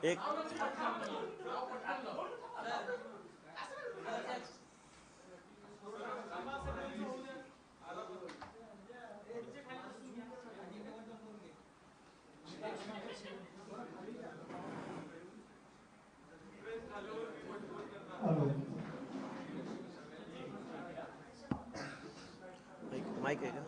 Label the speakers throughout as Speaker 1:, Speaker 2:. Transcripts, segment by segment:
Speaker 1: एक mic mic आहे का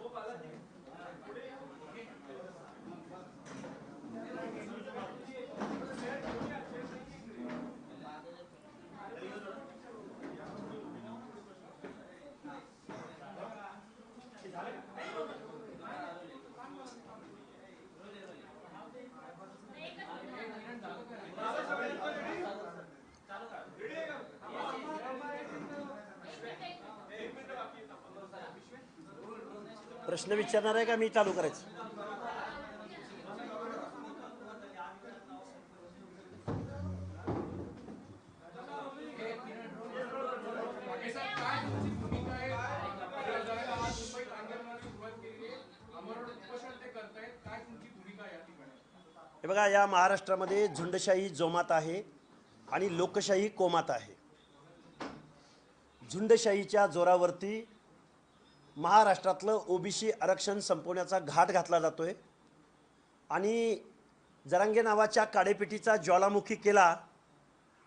Speaker 1: प्रश्न विचारणार आहे का? मी चालू करायचं. हे बघा या महाराष्ट्रामध्ये झुंडशाही जोमात आहे आणि लोकशाही कोमात आहे. झुंडशाहीच्या जोरावरती महाराष्ट्रातलं ओबीसी आरक्षण संपवण्याचा घाट घातला जातोय. आणि जरांगे नावाच्या काडेपेटीचा ज्वालामुखी केला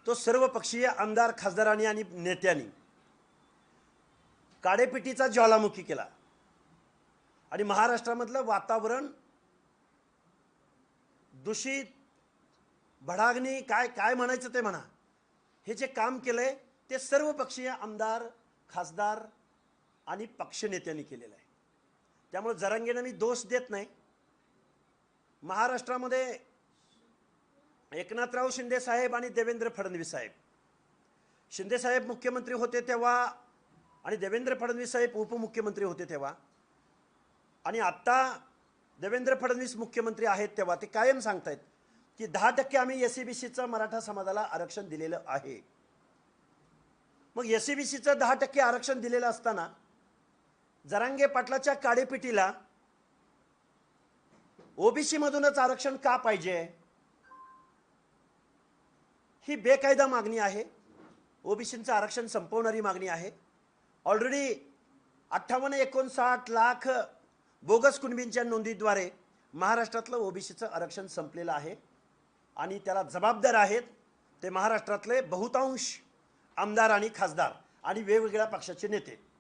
Speaker 1: तो सर्वपक्षीय आमदार खासदारांनी आणि नेत्यांनी काडेपेटीचा ज्वालामुखी केला. आणि महाराष्ट्रामधलं वातावरण दूषित भडागणी काय काय म्हणायचं ते म्हणा हे जे काम केलंय ते सर्वपक्षीय आमदार खासदार आणि पक्षनेत्यांनी केलेलं आहे. त्यामुळे जरांगेनं मी दोष देत नाही. महाराष्ट्रामध्ये एकनाथराव शिंदे साहेब आणि देवेंद्र फडणवीस साहेब. शिंदे साहेब मुख्यमंत्री होते तेव्हा आणि देवेंद्र फडणवीस साहेब उपमुख्यमंत्री होते तेव्हा. आणि आत्ता देवेंद्र फडणवीस मुख्यमंत्री आहेत तेव्हा ते कायम सांगतायत की दहा टक्के आम्ही एस सी बी सीचं मराठा समाजाला आरक्षण दिलेलं आहे. मग एस सी बी सीचं दहा टक्के आरक्षण दिलेलं असताना जरांगे पाटलाच्या काडेपिटीला ओबीसी मधूनच आरक्षण का पाहिजे? ही बेकायदा मागणी आहे. ओबीसींचं आरक्षण संपवणारी मागणी आहे. ऑलरेडी अठ्ठावन्न एकोणसाठ लाख बोगस कुणबींच्या नोंदीद्वारे महाराष्ट्रातलं ओबीसीचं आरक्षण संपलेलं आहे. आणि त्याला जबाबदार आहेत ते महाराष्ट्रातले बहुतांश आमदार आणि खासदार आणि वेगवेगळ्या पक्षाचे नेते.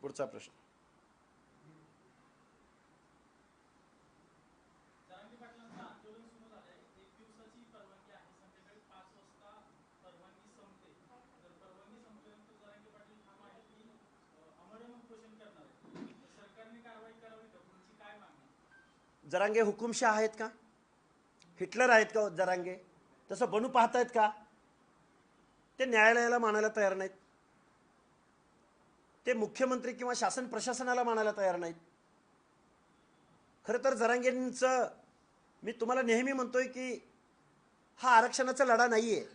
Speaker 1: पुढचा प्रश्न.
Speaker 2: जरांगे
Speaker 1: हुकुमशाह आहेत का? हिटलर आहेत का जरांगे? तसं बनू पाहतायत का? ते न्यायालयाला मानायला तयार नाहीत. ते मुख्यमंत्री किंवा शासन प्रशासनाला मानायला तयार नाहीत. खरं तर जरांगेंचं मी तुम्हाला नेहमी म्हणतोय की हा आरक्षणाचा लढा नाही आहे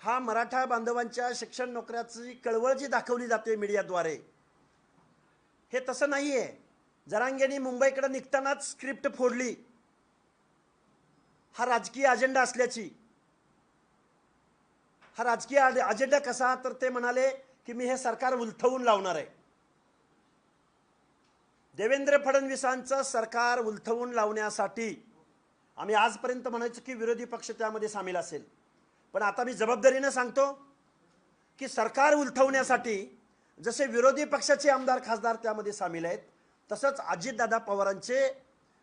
Speaker 1: हा मराठा बांधवांच्या शिक्षण नोकऱ्याची कळवळ जी दाखवली जाते मीडियाद्वारे हे तसं नाही आहे जरांगेंनी मुंबईकडे निघतानाच स्क्रिप्ट फोडली. हा राजकीय अजेंडा असल्याची. हा राजकीय अजेंडा कसा? तर ते म्हणाले की मी हे सरकार उलथवून लावणार आहे. देवेंद्र फडणवीसांचं सरकार उलथवून लावण्यासाठी आम्ही आजपर्यंत म्हणायचो की विरोधी पक्ष त्यामध्ये सामील असेल. पण आता मी जबाबदारीनं सांगतो की सरकार उलथवण्यासाठी जसे विरोधी पक्षाचे आमदार खासदार त्यामध्ये सामील आहेत तसंच अजितदादा पवारांचे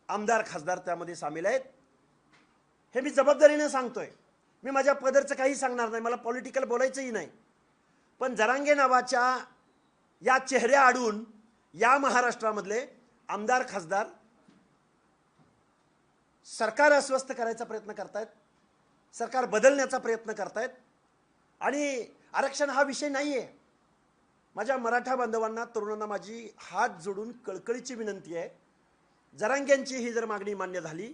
Speaker 1: आमदार खासदार त्यामध्ये सामील आहेत. हे मी जबाबदारीनं सांगतोय. मी माझ्या पदरचं काही सांगणार नाही. मला पॉलिटिकल बोलायचंही नाही. पण जरांगे नावाच्या या चेहऱ्या आडून या महाराष्ट्रामधले आमदार खासदार सरकार अस्वस्थ करायचा प्रयत्न करतायत सरकार बदलण्याचा प्रयत्न करतायत आणि आरक्षण हा विषय नाही आहे माझ्या मराठा बांधवांना तरुणांना माझी हात जोडून कळकळीची विनंती आहे. जरांग्यांची ही जर मागणी मान्य झाली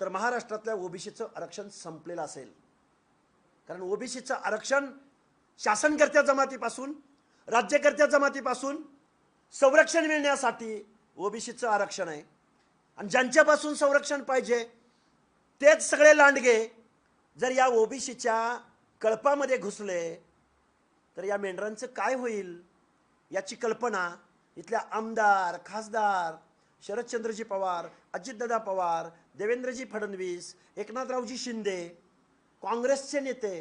Speaker 1: तर महाराष्ट्रातल्या ओबीसीचं आरक्षण संपलेलं असेल. कारण ओबीसीचं आरक्षण शासनकर्त्या जमातीपासून राज्यकर्त्या जमातीपासून संरक्षण मिळण्यासाठी ओबीसीचं आरक्षण आहे. आणि ज्यांच्यापासून संरक्षण पाहिजे तेच सगळे लांडगे जर या ओबीसीच्या कळपामध्ये घुसले तर या मेंढरांचं काय होईल याची कल्पना इथल्या आमदार खासदार शरदचंद्रजी पवार अजितदादा पवार देवेंद्रजी फडणवीस एकनाथरावजी शिंदे काँग्रेसचे नेते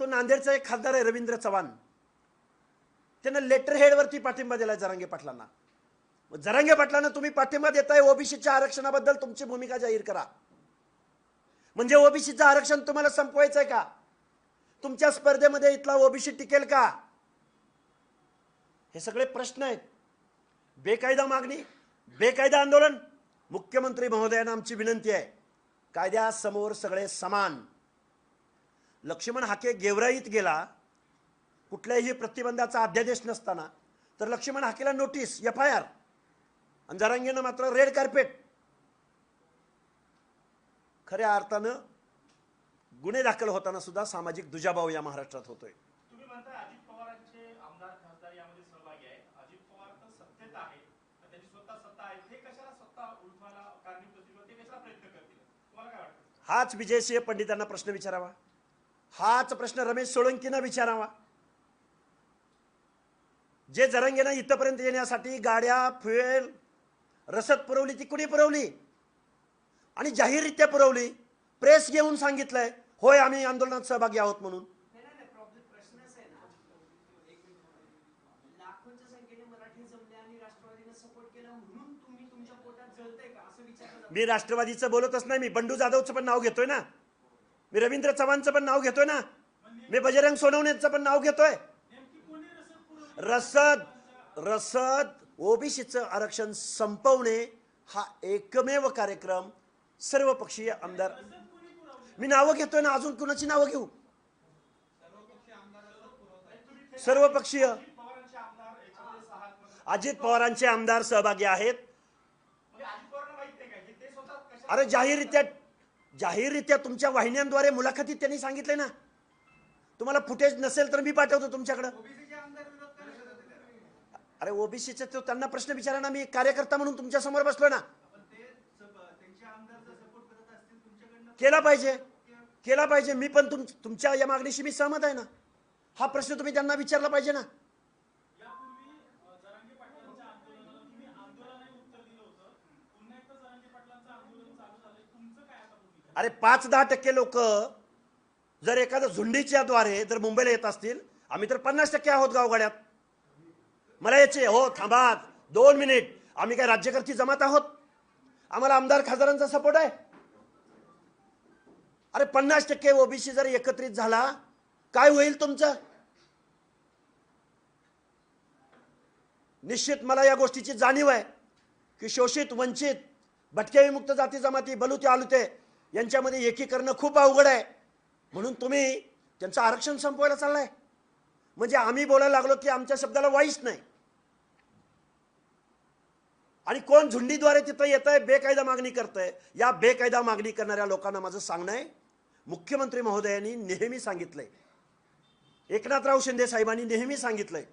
Speaker 1: तो नांदेडचा एक खासदार आहे रवींद्र चव्हाण. त्यानं लेटर हेडवरती पाठिंबा दिला जरांगे पाटलांना. जरांगे पाटलांना तुम्ही पाठिंबा देताय ओबीसीच्या आरक्षणाबद्दल तुमची भूमिका जाहीर करा. म्हणजे ओबीसीचं आरक्षण तुम्हाला संपवायचं आहे का? तुमच्या स्पर्धेमध्ये इथला ओबीसी टिकेल का? हे सगळे प्रश्न आहेत. बेकायदा मागणी बेकायदा आंदोलन. मुख्यमंत्री महोदयांना आमची विनंती आहे. कायद्यासमोर सगळे समान. लक्ष्मण हाके गेवराईत गेला कुठल्याही प्रतिबंधाचा अध्यादेश नसताना तर लक्ष्मण हाकेला नोटीस एफ आय आर आणि जरांगेनं मात्र रेड कार्पेट खऱ्या अर्थानं गुन्हे दाखल होताना सुद्धा सामाजिक दुजाभाव या महाराष्ट्रात होतोय. हाच विजयसिंह पंडितांना प्रश्न विचारावा. हाच प्रश्न रमेश सोळंकींना विचारावा. जे जरंगेनं इथपर्यंत येण्यासाठी गाड्या फ्युएल रसद पुरवली ती कुणी पुरवली? आणि जाहीररित्या पुरवली? प्रेस घेऊन सांगितलंय होय आम्ही आंदोलनात सहभागी आहोत म्हणून. मी राष्ट्रवादीचं बोलतच नाही मी बंडू जाधवचं पण नाव घेतोय ना. मी रवींद्र चव्हाणचं पण नाव घेतोय ना. मी बजरंग सोनवणेचं पण नाव घेतोय.
Speaker 2: रसद
Speaker 1: रसद ओबीसीचं आरक्षण संपवणे हा एकमेव कार्यक्रम सर्वपक्षीय आमदार. मी नावं घेतोय ना अजून कुणाची नावं घेऊ? सर्वपक्षीय.
Speaker 2: पक्षीय
Speaker 1: अजित पवारांचे आमदार सहभागी आहेत. अरे जाहीररित्या जाहीररित्या तुमच्या वाहिन्यांद्वारे मुलाखतीत त्यांनी सांगितले ना. तुम्हाला फुटेज नसेल तर मी पाठवतो तुमच्याकडं. अरे ओबीसीचे तो त्यांना प्रश्न विचारा ना मी कार्यकर्ता म्हणून तुमच्यासमोर बसलो ना. केला पाहिजे. केला पाहिजे. मी पण तुम तुमच्या या मागणीशी मी सहमत आहे ना. हा प्रश्न तुम्ही त्यांना विचारला पाहिजे ना
Speaker 2: यापूर्वी अ, जरांगे पाटलांच्या आंदोलनाला तुम्ही आंदोलनाने उत्तर दिलं होतं पुन्हा एकदा जरांगे पाटलांचं आंदोलन चालू झालंय तुमचं काय आता भूमिका
Speaker 1: अरे पाच दहा टक्के लोक जर एखाद्या झुंडीच्या द्वारे जर मुंबईला येत असतील आम्ही तर पन्नास टक्के आहोत गावगाड्यात. मला याचे हो थांबा दोन मिनिट. आम्ही काय राज्यकर्ती जमात आहोत? आम्हाला आमदार खासदारांचा सपोर्ट आहे. अरे पन्नास टक्के ओबीसी जर एकत्रित झाला काय होईल तुमचं? निश्चित मला या गोष्टीची जाणीव आहे की शोषित वंचित भटक्या विमुक्त जाती जमाती बलुते आलुते यांच्यामध्ये एकीकरण खूप अवघड आहे. म्हणून तुम्ही त्यांचं आरक्षण संपवायला चाललाय. म्हणजे आम्ही बोलायला लागलो की आमच्या शब्दाला वाईच नाही. आणि कोण झुंडीद्वारे तिथं येत आहे बेकायदा मागणी करतंय या बेकायदा मागणी करणाऱ्या लोकांना माझं सांगणं आहे. मुख्यमंत्री महोदयांनी नेहमी सांगितलंय. एकनाथराव शिंदे साहेबांनी नेहमी सांगितलंय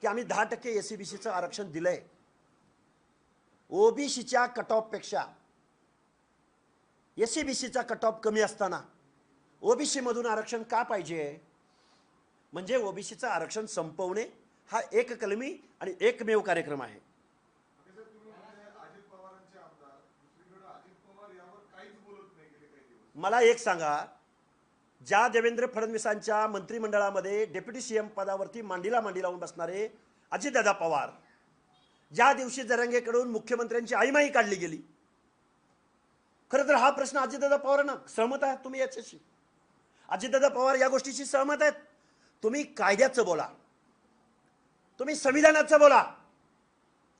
Speaker 1: की आम्ही दहा टक्के एसीबीसीचं सी बी आरक्षण दिलंय. ओबीसीच्या कट ऑफपेक्षा एस सी बी सीचा कट ऑफ कमी असताना ओबीसी मधून आरक्षण का पाहिजे? म्हणजे ओबीसीचं आरक्षण संपवणे हा एक कलमी आणि एकमेव कार्यक्रम आहे. मला एक सांगा. ज्या देवेंद्र फडणवीसांच्या मंत्रिमंडळामध्ये डेप्युटी सीएम पदावरती मांडीला मांडी लावून बसणारे अजितदादा पवार ज्या दिवशी जरंगेकडून मुख्यमंत्र्यांची आईमाई काढली गेली खरं तर हा प्रश्न अजितदादा पवारांना सहमत आहात तुम्ही याच्याशी? अजितदादा पवार या गोष्टीशी सहमत आहेत? तुम्ही कायद्याचं बोला. तुम्ही संविधानाचं बोला.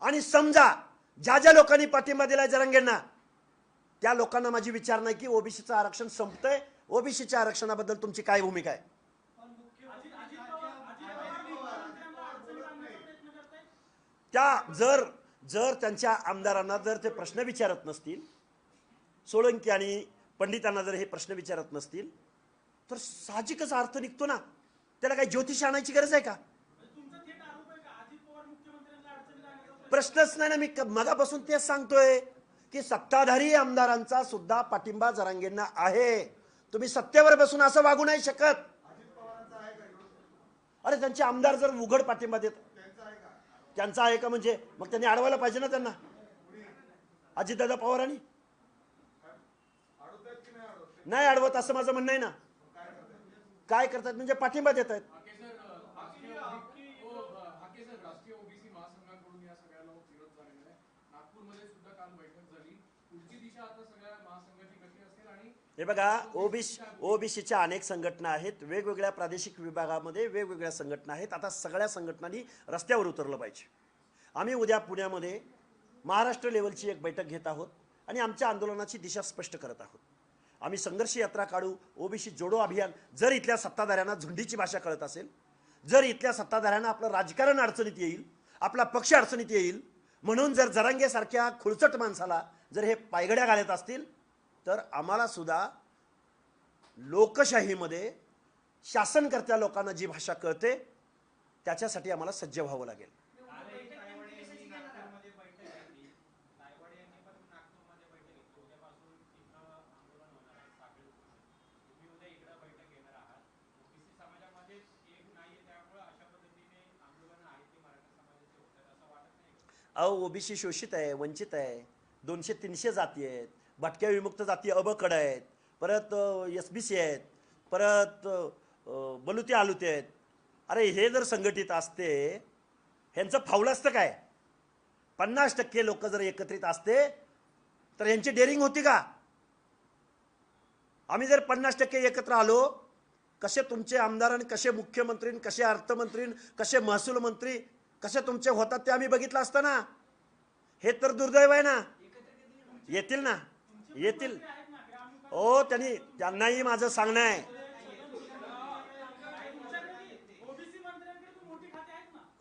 Speaker 1: आणि समजा ज्या ज्या लोकांनी पाठिंबा दिलाय जरंगेंना त्या लोकांना माझी विचार नाही की ओबीसीचं आरक्षण संपतंय. ओबीसीच्या आरक्षणाबद्दल तुमची काय भूमिका आहे? त्या जर जर त्यांच्या आमदारांना जर ते प्रश्न विचारत नसतील सोळंकी आणि पंडितांना जर हे प्रश्न विचारत नसतील तर साहजिकच अर्थ निघतो ना. त्याला काही ज्योतिष आणायची गरज आहे का? प्रश्नच नाही ना. मी क- मगापासून तेच सांगतोय की सत्ताधारी आमदारांचा सुद्धा पाठिंबा जरांगेंना आहे. तुम्ही सत्तेवर बसून असं वागू नाही शकत. अरे त्यांचे आमदार जर उघड पाठिंबा देत
Speaker 3: त्यांचा आहे का?
Speaker 1: म्हणजे मग त्यांनी अडवायला पाहिजे ना त्यांना? अजितदादा पवारांनी?
Speaker 3: नाही अडवत
Speaker 1: असं माझं म्हणणं आहे ना. काय करतात? म्हणजे पाठिंबा देत आहेत
Speaker 4: ओ,
Speaker 1: हे बघा ओबीसी ओबीसीच्या अनेक संघटना आहेत. वेगवेगळ्या प्रादेशिक विभागामध्ये वेगवेगळ्या संघटना आहेत. आता सगळ्या संघटनांनी रस्त्यावर उतरलं पाहिजे. आम्ही उद्या पुण्यामध्ये महाराष्ट्र लेवलची एक बैठक घेत आहोत आणि आमच्या आंदोलनाची दिशा स्पष्ट करत आहोत. आम्ही संघर्ष यात्रा काढू ओबीसी जोडो अभियान. जर इथल्या सत्ताधाऱ्यांना झुंडीची भाषा कळत असेल जर इथल्या सत्ताधाऱ्यांना आपलं राजकारण अडचणीत येईल आपला पक्ष अडचणीत येईल म्हणून जर जरांगेसारख्या खुळचट माणसाला जर हे पायगड्या घालत असतील तर आम्हाला सुद्धा लोकशाहीमध्ये शासनकर्त्या लोकांना जी भाषा कळते त्याच्यासाठी आम्हाला सज्ज व्हावं लागेल
Speaker 2: नागपूरमध्ये बैठक घेतली नायवड यांनी पण नागपूरमध्ये बैठक घेतली उद्यापासून तिथं आंदोलन होणार आहे साखळी उपोषण. तुम्ही उद्या इकडे बैठक घेणार आहात ओबीसी समाजामध्ये एक नाहीये त्यामुळे अशा पद्धतीने आंदोलन आहे ते मराठा समाजाचे होतात असं वाटत नाही का?
Speaker 1: अहो ओबीसी शोषित आहे वंचित आहे दोनशे तीनशे जाती आहेत भटक्या विमुक्त जाती अबकड आहेत परत एस बी सी आहेत परत बलुती बलुते आलुते आहेत. अरे हे जर संघटित असते ह्यांचं फावलं असतं काय? पन्नास टक्के लोक जर एकत्रित असते तर यांची डेअरिंग होती का? आम्ही जर पन्नास टक्के एकत्र आलो कसे तुमचे आमदार आणि कसे मुख्यमंत्री कसे अर्थमंत्री कसे महसूल मंत्री कसे तुमचे होतात ते आम्ही बघितलं असतं ना? हे तर दुर्दैव आहे ना? येतील ना? येतील. हो त्यांनी त्यांनाही माझं सांगणं आहे.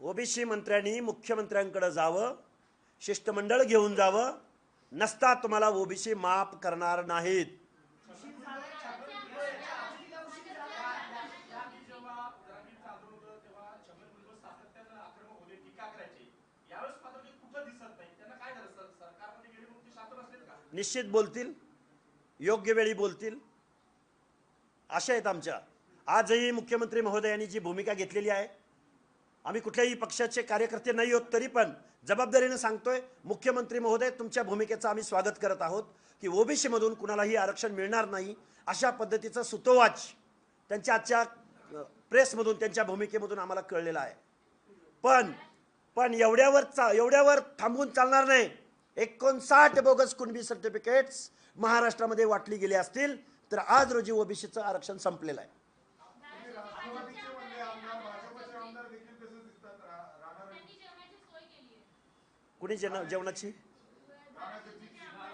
Speaker 2: ओबीसी
Speaker 1: मंत्र्यांनी मुख्यमंत्र्यांकडे जावं शिष्टमंडळ घेऊन जावं. नसता तुम्हाला ओबीसी माफ करणार नाहीत
Speaker 5: जेव्हा उदाहरण चालू होतं तेव्हा शंभर मुलं सातत्यानं आक्रमक होते टीका करायचे यावेळेस मात्र ते कुठं दिसत नाही त्यांना काय झालं सर सरकारमध्ये गेले मग ते शांत बसलेत का
Speaker 1: निश्चित बोलतील योग्य वेळी बोलतील. अशा आहेत आमच्या. आजही मुख्यमंत्री महोदयांनी जी भूमिका घेतलेली आहे आम्ही कुठल्याही पक्षाचे कार्यकर्ते नाही आहोत तरी पण जबाबदारीनं सांगतोय मुख्यमंत्री महोदय तुमच्या भूमिकेचं आम्ही स्वागत करत आहोत की ओबीसीमधून कुणालाही आरक्षण मिळणार नाही अशा पद्धतीचं सुतोवाच त्यांच्या आजच्या प्रेसमधून त्यांच्या भूमिकेमधून आम्हाला कळलेलं आहे. पण पण एवढ्यावर चा एवढ्यावर थांबून चालणार नाही. एकोणसाठ बोगस कुणबी सर्टिफिकेट्स महाराष्ट्रामध्ये वाटली गेली असतील तर आज रोजी ओबीसीचं आरक्षण संपलेलं आहे.
Speaker 6: जेवणाची
Speaker 1: कुणी जेवण जेवणाची?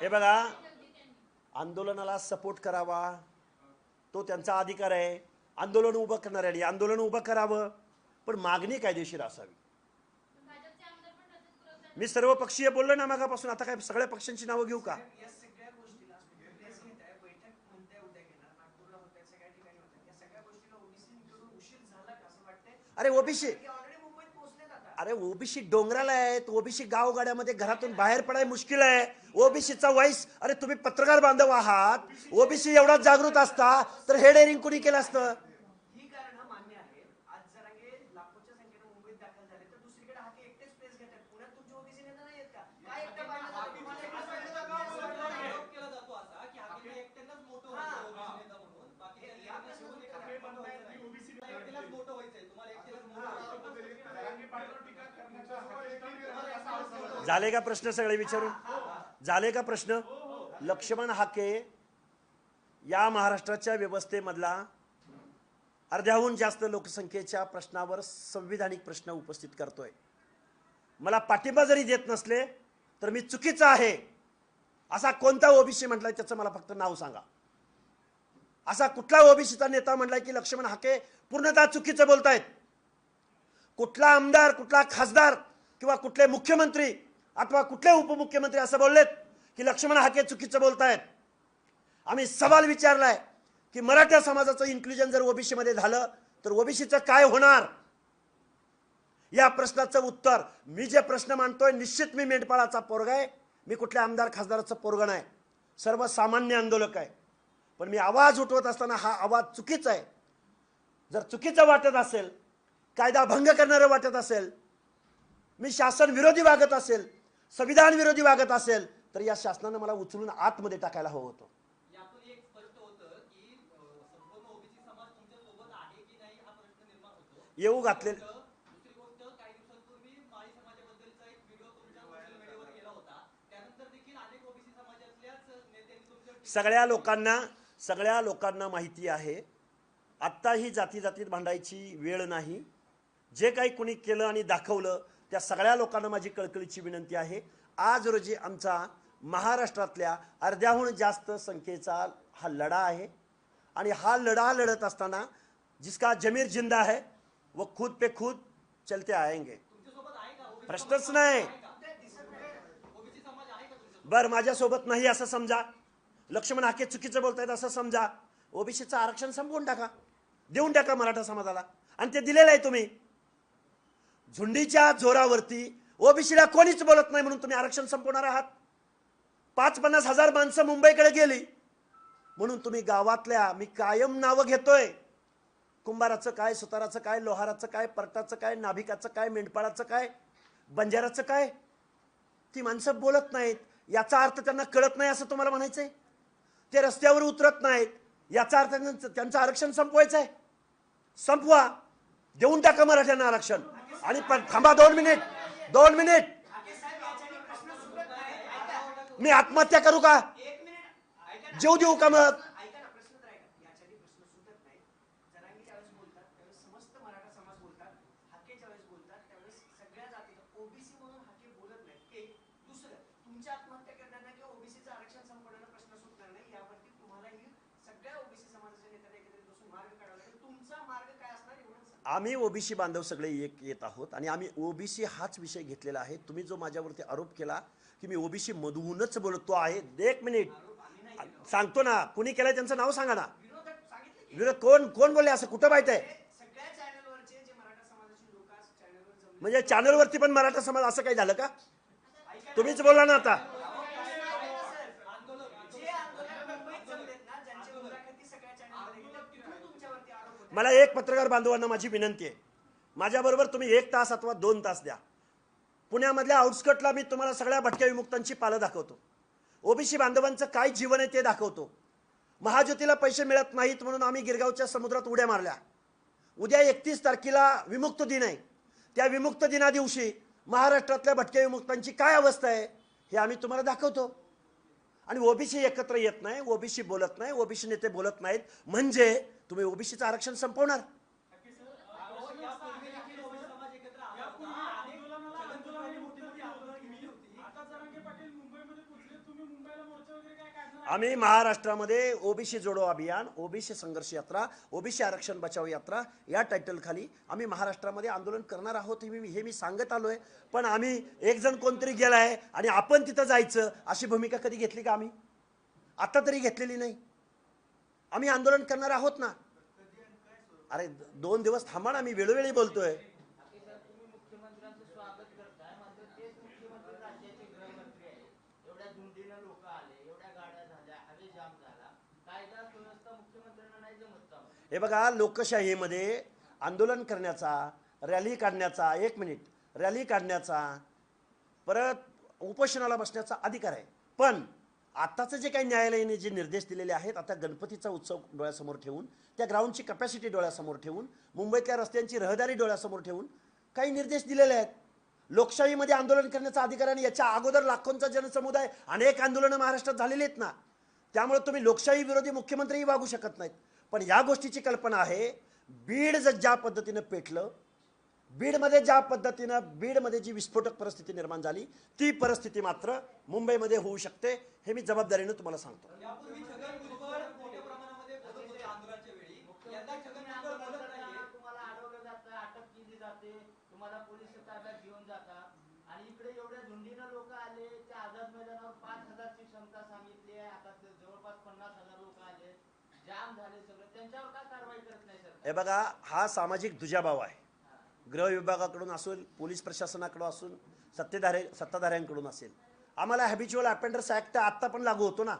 Speaker 1: हे बघा आंदोलनाला सपोर्ट करावा. तो त्यांचा अधिकार आहे. आंदोलन उभं करणाऱ्यांनी आंदोलन उभं करावं. पण मागणी कायदेशीर असावी
Speaker 6: भाजपचे आमदार पण रजत पुरवतात
Speaker 1: मी सर्व पक्षीय बोललो ना मागापासून आता काय सगळ्या पक्षांची नावं घेऊ का?
Speaker 5: ओबीसी
Speaker 1: अरे ओबीसी अरे ओबीसी डोंगराला आहेत ओबीसी गावगाड्यामध्ये घरातून बाहेर पडाय मुश्किल आहे. ओबीसीचा वाईस अरे तुम्ही पत्रकार बांधव आहात. ओबीसी एवढा जागृत असता तर हे डेअरिंग कुणी केलं असतं
Speaker 5: ही कारण मान्य आहे आज जरांगे लाखोच्या संख्येनं मुंबईत दाखल झाले तर दुसरीकडे हाके एकटेच प्रेस घेतात पुण्यात तुमचे ओबीसी नेता नाही आहेत का काय एकटं पाहिलं जातं? तुम्हाला एकटं पाहिलं जातं का? असं वाटतं नाही.
Speaker 7: आरोप केला जातो असा की हाकेला एकट्यालाच मोठं
Speaker 5: हा.
Speaker 7: व्हायचं नेता म्हणून बाकी
Speaker 5: हे- या प्रश्नावर ठाकरे म्हणतायत की ओबीसी
Speaker 7: एकट्यालाच मोठं व्हायचंय तुम्हाला एकट्यालाच मोठं व्हायचंय.
Speaker 1: झाले का प्रश्न सगळे विचारून? झाले का प्रश्न? लक्ष्मण हाके या महाराष्ट्राच्या व्यवस्थेमधला अर्ध्याहून जास्त लोकसंख्येच्या प्रश्नावर संविधानिक प्रश्न उपस्थित करतोय. मला पाठिंबा जरी देत नसले तर मी चुकीचा आहे. असा कोणता ओबीसी म्हटलाय त्याचं मला फक्त नाव सांगा. असा कुठला ओबीसीचा नेता म्हटलाय की लक्ष्मण हाके पूर्णतः चुकीचं बोलतायत? कुठला आमदार कुठला खासदार किंवा कुठले मुख्यमंत्री अथवा कुठले उपमुख्यमंत्री असं बोललेत की लक्ष्मण हाके चुकीचं बोलतायत? आम्ही सवाल विचारलाय की मराठा समाजाचं इन्क्लुजन जर ओबीसीमध्ये झालं तर ओबीसीचं काय होणार? या प्रश्नाचं उत्तर मी जे प्रश्न मांडतोय निश्चित मी मेंढपाळाचा पोरगा आहे. मी कुठल्या आमदार खासदाराचं पोरगं नाही. सर्वसामान्य आंदोलक आहे. पण मी आवाज उठवत असताना हा आवाज चुकीचा आहे. जर चुकीचं वाटत असेल कायदा भंग करणारं वाटत असेल मी शासन विरोधी वागत असेल संविधान विरोधी वागत असेल तर या शासनानं मला उचलून आतमध्ये टाकायला हवं होतं.
Speaker 7: हा
Speaker 1: येऊ घातले सगळ्या लोकांना सगळ्या लोकांना माहिती आहे आत्ताही जाती जातीत भांडायची वेळ नाही. जे काही कुणी केलं आणि दाखवलं त्या सगळ्या लोकांना माझी कळकळीची विनंती आहे. आज रोजी आमचा महाराष्ट्रातल्या अर्ध्याहून जास्त संख्येचा हा लढा आहे. आणि हा लढा लढत असताना जिसका जमीर जिंदा है वो खुद पे खुद चलते आएंगे. प्रश्नच नाही. बर माझ्यासोबत नाही असं समजा. लक्ष्मण हाके चुकीचं बोलतायत असं समजा. ओबीसीचं आरक्षण संपवून टाका. देऊन टाका मराठा समाजाला. आणि ते दिलेलं आहे तुम्ही. झुंडीच्या जोरावरती ओबीसीला कोणीच बोलत नाही म्हणून तुम्ही आरक्षण संपवणार आहात. पाच पन्नास हजार माणसं मुंबईकडे गेली म्हणून तुम्ही गावातल्या मी कायम नावं घेतोय. कुंभाराचं काय सुताराचं काय लोहाराचं काय परटाचं काय नाभिकाचं काय मेंढपाळाचं काय बंजाराचं काय? ती माणसं बोलत नाहीत. याचा अर्थ त्यांना कळत नाही असं तुम्हाला म्हणायचंय? ते रस्त्यावर उतरत नाहीत. याचा अर्थ त्यांचं आरक्षण संपवायचं आहे संपवा. देऊन टाका मराठ्यांना आरक्षण. आणि पण थांबा दोन मिनिट दोन मिनिट. मी आत्महत्या करू का? जेव देऊ का मग
Speaker 5: ऐका ना प्रश्न तर ऐका याच्याने प्रश्न सुटत नाही जरांगी ज्यावेळेस बोलतात त्यावेळेस समस्त मराठा समाज बोलतात हाके ज्यावेळेस बोलतात त्यावेळेस सगळ्या जातीचं ओबीसी म्हणून हाके बोलत नाहीत एक दुसरं तुमच्या आत्महत्या करण्यानं किंवा ओबीसीचं आरक्षण संपवण्यानं प्रश्न सुटणार नाही यावरती तुम्हालाही सगळ्या ओबीसी समाजाच्या नेत्यांना एकत्रित बसून मार्ग काढावा लागेल तुमचा मार्ग काय असणार एवढंच सांगा.
Speaker 1: आम्ही ओबीसी बांधव सगळे एक येत आहोत आणि आम्ही ओबीसी हाच विषय घेतलेला आहे. तुम्ही जो माझ्यावरती आरोप केला की मी ओबीसी मधूनच बोलतो आहे. एक मिनिट. सांगतो ना कुणी केलं त्यांचं नाव सांगा ना. विरोध कोण कोण बोलले असं? कुठं माहीत आहे? म्हणजे चॅनलवरती पण मराठा समाज असं काही झालं का? तुम्हीच बोला ना आता
Speaker 5: जे आंदोलन मुंबईत जमलेत ना ज्यांची मुलाखती सगळ्या चॅनलमध्ये घेतल्या तिथून तुमच्यावरती आरोप होते
Speaker 1: मला एक पत्रकार बांधवांना माझी विनंती आहे. माझ्याबरोबर तुम्ही एक तास अथवा दोन तास द्या. पुण्यामधल्या आउटस्कटला मी तुम्हाला सगळ्या भटक्या विमुक्तांची पालं दाखवतो. ओबीसी बांधवांचं काय जीवन आहे ते दाखवतो. महाज्योतीला पैसे मिळत नाहीत म्हणून आम्ही गिरगावच्या समुद्रात उड्या मारल्या. उद्या एकतीस तारखेला विमुक्त दिन आहे. त्या विमुक्त दिना दिवशी महाराष्ट्रातल्या भटक्या विमुक्तांची काय अवस्था आहे हे आम्ही तुम्हाला दाखवतो. आणि ओबीसी एकत्र येत नाही ओबीसी बोलत नाही ओबीसी नेते बोलत नाहीत. म्हणजे तुम्ही ओबीसीचं आरक्षण संपवणार
Speaker 7: यापूर्वी देखील ओबीसी समाज एकत्र आला होता
Speaker 2: आंदोलनाला आंदोलनाने मोठी मोठी आंदोलनं केली होती आता जरांगे पाटील मुंबईमध्ये पोहोचले तुम्ही मुंबईला मोर्चा वगैरे काय काढणार आहे?
Speaker 1: आम्ही महाराष्ट्रामध्ये ओबीसी जोडो अभियान ओबीसी संघर्ष यात्रा ओबीसी आरक्षण बचाव यात्रा या टायटलखाली आम्ही महाराष्ट्रामध्ये आंदोलन करणार आहोत हे मी हे मी सांगत आलो आहे पण आम्ही एक जण कोणतरी आहे आणि आपण तिथं जायचं अशी भूमिका कधी घेतली का आम्ही? आत्ता तरी घेतलेली नाही. आम्ही आंदोलन करणार आहोत ना? अरे दोन दिवस थांबा ना मी वेळोवेळी बोलतोय
Speaker 8: तुम्ही मुख्यमंत्र्यांचं स्वागत करताय मात्र तेच मुख्यमंत्री राज्याचे गृहमंत्री आहेत एवढ्या झुंडीनं लोक आले एवढ्या गाड्या झाल्या हवे जाम झाला कायदा सुव्यवस्था मुख्यमंत्र्यांना नाही जमत का मग?
Speaker 1: हे बघा लोकशाहीमध्ये आंदोलन करण्याचा रॅली काढण्याचा एक मिनिट रॅली काढण्याचा परत उपोषणाला बसण्याचा अधिकार आहे. पण आत्ताचं जे काही न्यायालयाने जे निर्देश दिलेले आहेत आता गणपतीचा उत्सव डोळ्यासमोर ठेवून त्या ग्राउंडची कपॅसिटी डोळ्यासमोर ठेवून मुंबईतल्या रस्त्यांची रहदारी डोळ्यासमोर ठेवून काही निर्देश दिलेले आहेत. लोकशाहीमध्ये आंदोलन करण्याचा अधिकार आणि याच्या अगोदर लाखोंचा जनसमुदाय अनेक आंदोलनं महाराष्ट्रात झालेली आहेत ना. त्यामुळे तुम्ही लोकशाही विरोधी मुख्यमंत्रीही वागू शकत नाहीत. पण या गोष्टीची कल्पना आहे बीड जर ज्या पद्धतीनं पेटलं बीडमध्ये ज्या पद्धतीनं बीडमध्ये जी विस्फोटक परिस्थिती निर्माण झाली ती परिस्थिती मात्र मुंबईमध्ये होऊ शकते हे मी जबाबदारीनं तुम्हाला सांगतो.
Speaker 8: आणि इकडे एवढ्या झुंडीनं लोक आले त्या आझाद मैदानावर पाच हजारची क्षमता सांगितली आहे आता ते जवळपास पन्नास हजार लोक आले जाम झाले सगळं त्यांच्यावर का कारवाई करत नाही सरकार
Speaker 1: हे बघा हा सामाजिक दुजाभाव आहे. गृह विभागाकडून असून पोलीस प्रशासनाकडून असून सत्तेधारे सत्ताधाऱ्यांकडून असेल. आम्हाला हॅबिच्युअल अपेंडर्स ॲक्ट आत्ता पण लागू होतो ना.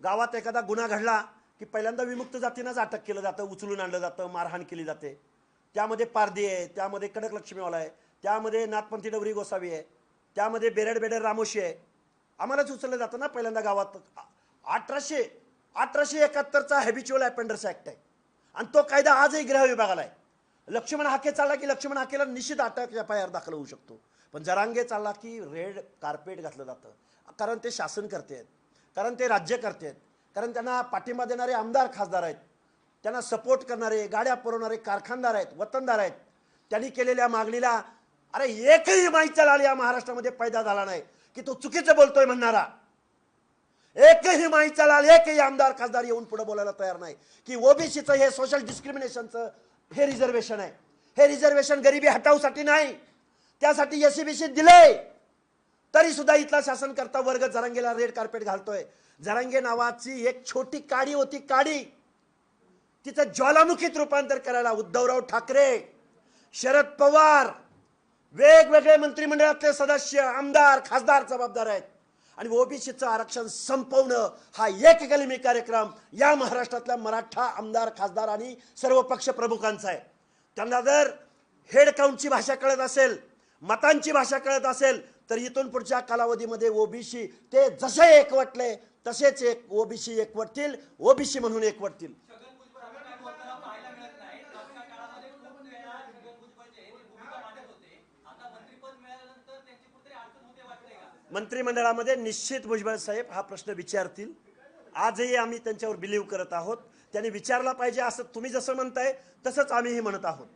Speaker 1: गावात एखादा गुन्हा घडला की पहिल्यांदा विमुक्त जातीनंच अटक केलं जातं उचलून आणलं जातं मारहाण केली जाते. त्यामध्ये पारदी आहे त्यामध्ये कडक लक्ष्मीवाला आहे त्यामध्ये नाथपंथी डवरी गोसावी आहे त्यामध्ये बेरड बेडर रामोशी आहे. आम्हालाच उचललं जातं ना पहिल्यांदा गावात. अठराशे अठराशे एकाहत्तरचा हॅबिच्युअल अपेंडर्स ॲक्ट आहे. आणि तो कायदा आजही गृह विभागाला आहे. लक्ष्मण हाके चालला की लक्ष्मण हाकेला निश्चित अटक एफ आय आर दाखल होऊ शकतो. पण जरांगे चालला की रेड कार्पेट घातलं जातं. कारण ते शासन करते आहेत. कारण ते राज्य करते आहेत. कारण त्यांना पाठिंबा देणारे आमदार खासदार आहेत. त्यांना सपोर्ट करणारे गाड्या पुरवणारे कारखानदार आहेत वतनदार आहेत. त्यांनी केलेल्या मागणीला अरे एकही माहिती लाल या महाराष्ट्रामध्ये पैदा झाला नाही की तो चुकीचं बोलतोय म्हणणारा. एकही माहीचा लाल एकही आमदार खासदार येऊन पुढे बोलायला तयार नाही. की ओबीसीचं हे सोशल डिस्क्रिमिनेशनचं हे रिझर्वेशन आहे. हे रिझर्वेशन गरिबी हटावसाठी नाही. त्यासाठी एसीबीसी दिले तरी सुद्धा इथला शासनकर्ता वर्ग जरांगेला रेड कार्पेट घालतोय. जरांगे नावाची एक छोटी काडी होती काडी. तिचं ज्वालामुखीत रूपांतर करायला उद्धवराव ठाकरे शरद पवार वेगवेगळे मंत्रिमंडळातले सदस्य आमदार खासदार जबाबदार आहेत. आणि ओबीसीचं आरक्षण संपवणं हा एक कलमी कार्यक्रम या महाराष्ट्रातल्या मराठा आमदार खासदार आणि सर्व पक्ष प्रमुखांचा आहे. त्यांना जर हेड काउंटची भाषा कळत असेल मतांची भाषा कळत असेल तर इथून पुढच्या कालावधीमध्ये ओबीसी ते जसे एकवटले तसेच एक ओबीसी एकवटतील ओबीसी म्हणून एकवटतील
Speaker 7: छगन भुजबळ बोलताना पाहायला मिळत नाही मागच्या काळामध्ये खूप वेळा छगन भुजबळ जे ते भूमिका मांडत होते आता मंत्रीपद मिळाल्यानंतर त्यांची कुठेतरी अडचण होते वाटते का
Speaker 1: मंत्रिमंडळामध्ये निश्चित भुजबळ साहेब हा प्रश्न विचारतील. आजही आम्ही त्यांच्यावर बिलीव्ह करत आहोत. त्यांनी विचारला पाहिजे असं तुम्ही जसं म्हणताय तसंच आम्हीही म्हणत आहोत.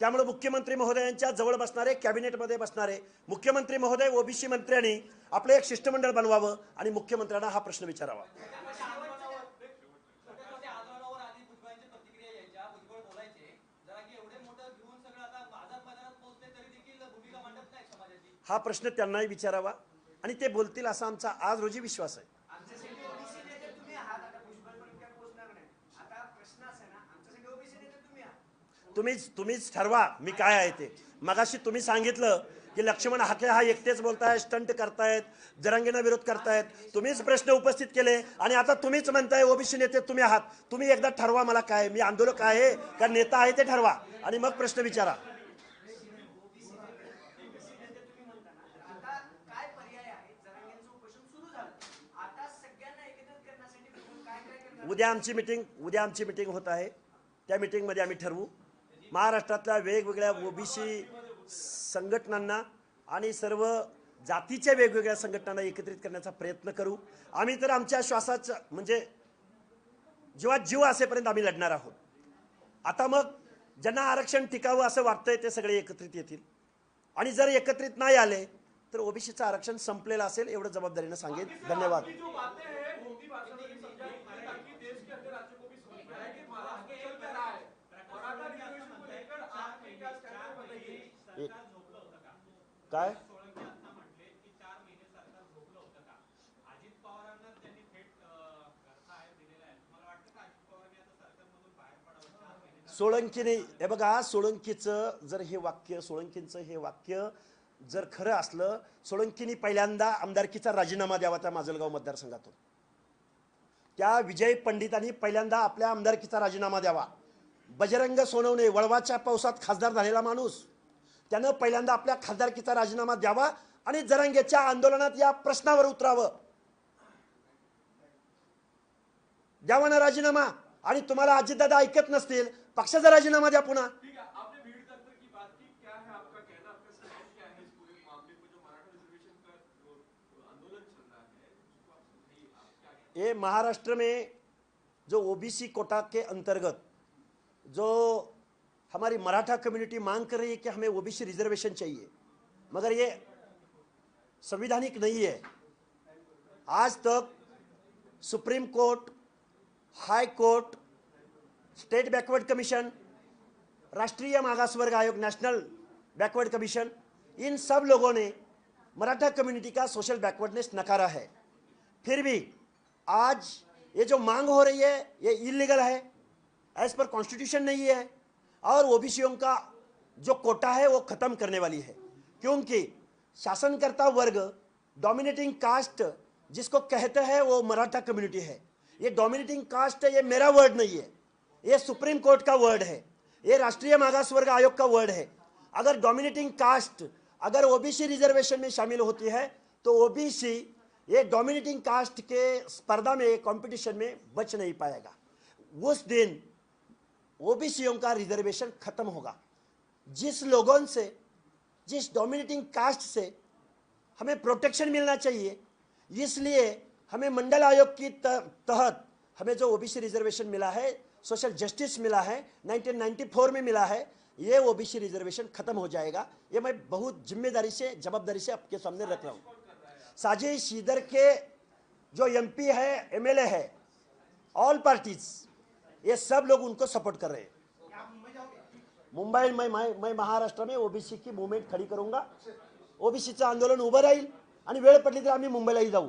Speaker 1: त्यामुळे मुख्यमंत्री महोदयांच्या जवळ बसणारे कॅबिनेटमध्ये बसणारे मुख्यमंत्री महोदय ओबीसी मंत्र्यांनी आपलं एक शिष्टमंडळ बनवावं आणि मुख्यमंत्र्यांना हा प्रश्न विचारावा. हा प्रश्न त्यांनाही विचारावा. आणि ते बोलतील असा आमचा आज रोजी विश्वास आहे. तुम्हीच तुम्हीच ठरवा मी काय आहे ते. मगाशी तुम्ही सांगितलं की लक्ष्मण हाके हा एकटेच बोलताय स्टंट करतायत जरांगीना विरोध करतायत. तुम्हीच प्रश्न उपस्थित केले आणि आता तुम्हीच म्हणताय ओबीसी नेते तुम्ही आहात. तुम्ही एकदा ठरवा मला काय मी आंदोलक आहे का नेता आहे ते ठरवा. आणि मग प्रश्न विचारा
Speaker 5: आता काय पर्याय आहे जरांगेंचं उपोषण सुरू झालं आता सगळ्यांना एकत्रित करण्यासाठी तुम्ही काय काय करणार
Speaker 1: उद्या आमची मिटिंग उद्या आमची मिटिंग होत आहे. त्या मिटिंगमध्ये आम्ही ठरवू. महाराष्ट्रातल्या वेगवेगळ्या ओबीसी संघटनांना आणि सर्व जातीच्या वेगवेगळ्या संघटनांना एकत्रित करण्याचा प्रयत्न करू. आम्ही तर आमच्या श्वासाच्या म्हणजे जेव्हा जीव असेपर्यंत आम्ही लढणार आहोत. आता मग ज्यांना आरक्षण टिकावं असं वाटतंय ते सगळे एकत्रित येतील. आणि जर एकत्रित नाही आले तर ओबीसीचं आरक्षण संपलेलं असेल एवढं जबाबदारीनं सांगेन. धन्यवाद
Speaker 4: जो बातें हैं मोदी भाषण में भी समझाई गई ताकि देश के अन्य राज्यों को भी समझ में आए कि महाराष्ट्र चल क्या रहा है मराठा रिजर्वेशन को लेकर आपने क्या स्टैंड है बताइए
Speaker 2: सरकार झोपलं होतं का
Speaker 1: काय
Speaker 2: सोळंकी आता म्हटले की चार महिने सरकार झोपलं होतं का अजित पवारांना त्यांनी थेट अं, घरचा आहे दिलेला आहे तुम्हाला वाटतं का अजित पवारांनी आता सरकारमधून बाहेर पडावं चार काय?
Speaker 1: सोळंकीने हे बघा सोळंकीचं जर हे वाक्य सोळंकींचं हे वाक्य जर खरं असलं सोळंकीनी पहिल्यांदा आमदारकीचा राजीनामा द्यावा त्या माजलगाव मतदारसंघातून. त्या विजय पंडितांनी पहिल्यांदा आपल्या आमदारकीचा राजीनामा द्यावा. बजरंग सोनवणे वळवाच्या पावसात खासदार झालेला माणूस. त्यानं पहिल्यांदा आपल्या खासदारकीचा राजीनामा द्यावा आणि जरंगेच्या आंदोलनात या प्रश्नावर उतरावं. द्यावा ना राजीनामा. आणि तुम्हाला अजितदादा ऐकत नसतील पक्षाचा राजीनामा द्या पुन्हा. ये महाराष्ट्र में जो ओबीसी कोटा के अंतर्गत जो हमारी मराठा कम्युनिटी मांग कर रही है कि हमें ओबीसी रिजर्वेशन चाहिए। मगर ये संविधानिक नहीं है। आज तक Supreme Court, High Court, State Backward Commission, राष्ट्रीय मागास वर्ग आयोग, नेशनल बैकवर्ड कमीशन, इन सब लोगों ने मराठा कम्युनिटी का सोशल बैकवर्डनेस नकारा है। फिर भी आज ये जो मांग हो रही है, ये इलीगल है। एज पर कॉन्स्टिट्यूशन नहीं है। और ओबीसीओं का जो कोटा है वो खत्म करने वाली है। क्योंकि शासनकर्ता वर्ग डोमिनेटिंग कास्ट जिसको कहते हैं वो मराठा कम्युनिटी है। ये डोमिनेटिंग कास्ट है, ये मेरा वर्ड नहीं है। ये सुप्रीम कोर्ट का वर्ड है। ये राष्ट्रीय मागास वर्ग आयोग का वर्ड है। अगर डोमिनेटिंग कास्ट अगर ओबीसी रिजर्वेशन में शामिल होती है तो ओबीसी ये डोमिनेटिंग कास्ट के स्पर्धा में कंपटीशन में बच नहीं पाएगा। उस दिन ओबीसीओं का रिजर्वेशन खत्म होगा। जिस लोगों से, जिस डोमिनेटिंग कास्ट से हमें प्रोटेक्शन मिलना चाहिए, इसलिए हमें मंडल आयोग की तहत हमें जो ओबीसी रिजर्वेशन मिला है सोशल जस्टिस मिला है 1994 में मिला है, ये ओबीसी रिजर्वेशन खत्म हो जाएगा। ये मैं बहुत ज़िम्मेदारी से, जवाबदारी से आपके सामने रख रहा हूँ। साजिश इधर के जो एमपी है एमएलए है ऑल पार्टीज़ ये सब लोग उनको सपोर्ट कर रहे हैं। मुंबई, में, मैं महाराष्ट्र में ओबीसी की मूवमेंट खडी करूँगा। ओबीसीचं आंदोलन उभं राहील वे वेळ तो तर मुंबई मुंबईलाही जाऊ।